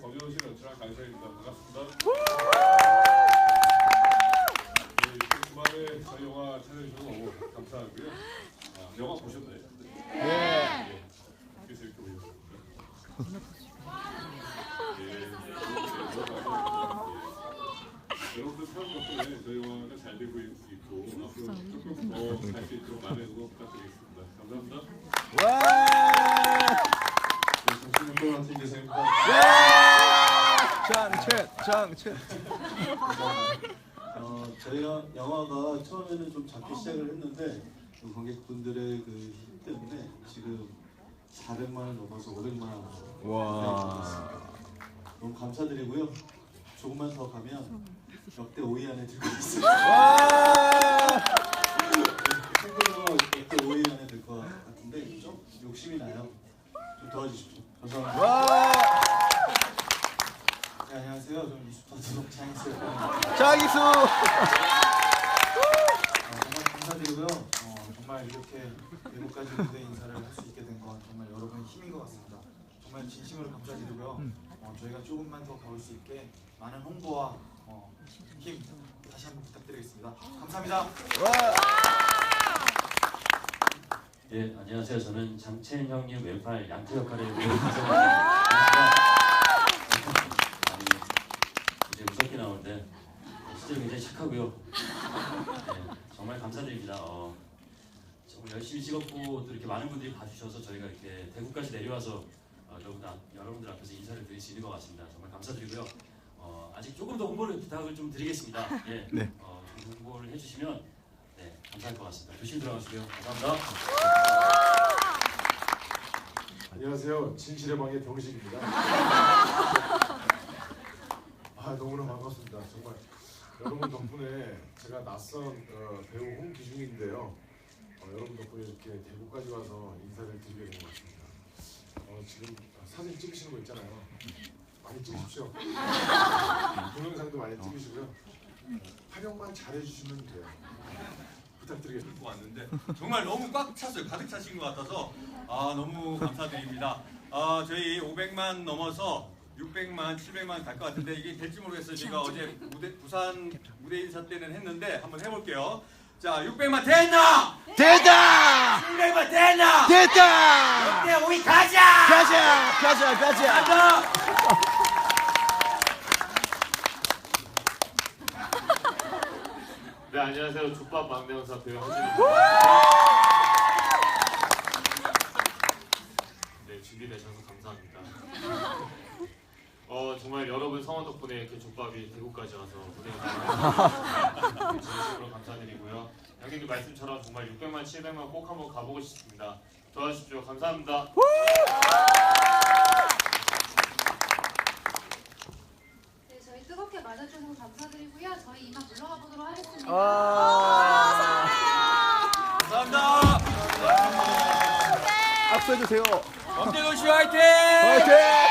권효신 연출한 강사입니다. 반갑습니다. 네, 이번 주말에 저희 영화 찾아주셔서 너무 감사하고요. 아, 영화 보셨나요? 네. 그래서 이렇게 보셨습니다. 예, 여러분들 평 덕분에 저희 영화가 잘 되고 있- 있고 앞으로 조금 더갈 수 있도록 많은 응원 부탁드리겠습니다. 감사합니다. 와! 네, 정신 운동한 팀 대상입니다. 장첸, 장첸. 어, 저희가 영화가 처음에는 좀 작게 시작을 했는데 그 관객분들의 그 힘 때문에 지금 400만 원 넘어서 500만 원 와. 너무 감사드리고요. 조금만 더 가면 역대 5위 안에 들고 있어요. 와! 친구가 역대 5위 안에 들 것 같은데 좀 욕심이 나요. 좀 도와주십시오. 감사합니다. 안녕하세요. 저는 이수파도 장희수예요. 장이수. 어, 정말 감사드리고요. 어, 정말 이렇게 외국까지 무대 인사를 할 수 있게 된 건 정말 여러분의 힘인 것 같습니다. 정말 진심으로 감사드리고요. 어, 저희가 조금만 더 가볼 수 있게 많은 홍보와 어, 힘 다시 한번 부탁드리겠습니다. 감사합니다. 와! 예, 안녕하세요. 저는 장첸 형님 왼팔 양태 역할을 배우 이성입니다. 아니, 이제 무섭게 나오는데 실제로 굉장히 착 하고요. 네, 정말 감사드립니다. 어, 정말 열심히 찍었고 또 이렇게 많은 분들이 봐주셔서 저희가 이렇게 대구까지 내려와서 어, 여러분들, 앞- 여러분들 앞에서 인사를 드릴 수 있는 것 같습니다. 정말 감사드리고요. 어, 아직 조금 더 홍보를 부탁을 좀 드리겠습니다. 예, 네. 어, 좀 홍보를 해주시면 네, 감사할 것 같습니다. 조심히 들어가시고요. 감사합니다. 안녕하세요. 진실의 방의 병식입니다. 아 너무나 반갑습니다. 정말 여러분 덕분에 제가 낯선 어, 배우 홍기중인데요. 어, 여러분 덕분에 이렇게 대구까지 와서 인사를 드리게 된 것 같습니다. 어, 지금 사진 찍으시는 거 있잖아요. 많이 찍으십시오. 동영상도 많이 찍으시고요. 어, 활용만 잘해주시면 돼요. 부탁드리겠습니다. 왔는데 정말 너무 꽉 찼어요. 가득 차신 것 같아서 아 너무 감사드립니다. 아 저희 500만 넘어서 600만, 700만 갈 것 같은데 이게 될지 모르겠어요. 제가 어제 무대 부산 무대 인사 때는 했는데 한번 해볼게요. 자 600만 됐나? 됐다! 700만 됐나? 됐다! 네 우리 가자. 가자! 가자! 가자! 가자. 네 안녕하세요. 족밥 막내영사 배우 허진입니다. 네 준비되셔서 감사합니다. 어 정말 여러분 성원 덕분에 이렇게 족밥이 대구까지 와서 무대에 나와서 진심으로 감사드리고요. 형님들 말씀처럼 정말 600만 700만 꼭 한번 가보고 싶습니다. 도와주십시오. 감사합니다. 네, 저희 뜨겁게 맞아주셔서 감사드리고요. 저희 이만 물러가 보도록 하겠습니다. 와! 감사합니다. 악수해 주세요. 엄태도 씨 화이팅! 화이팅!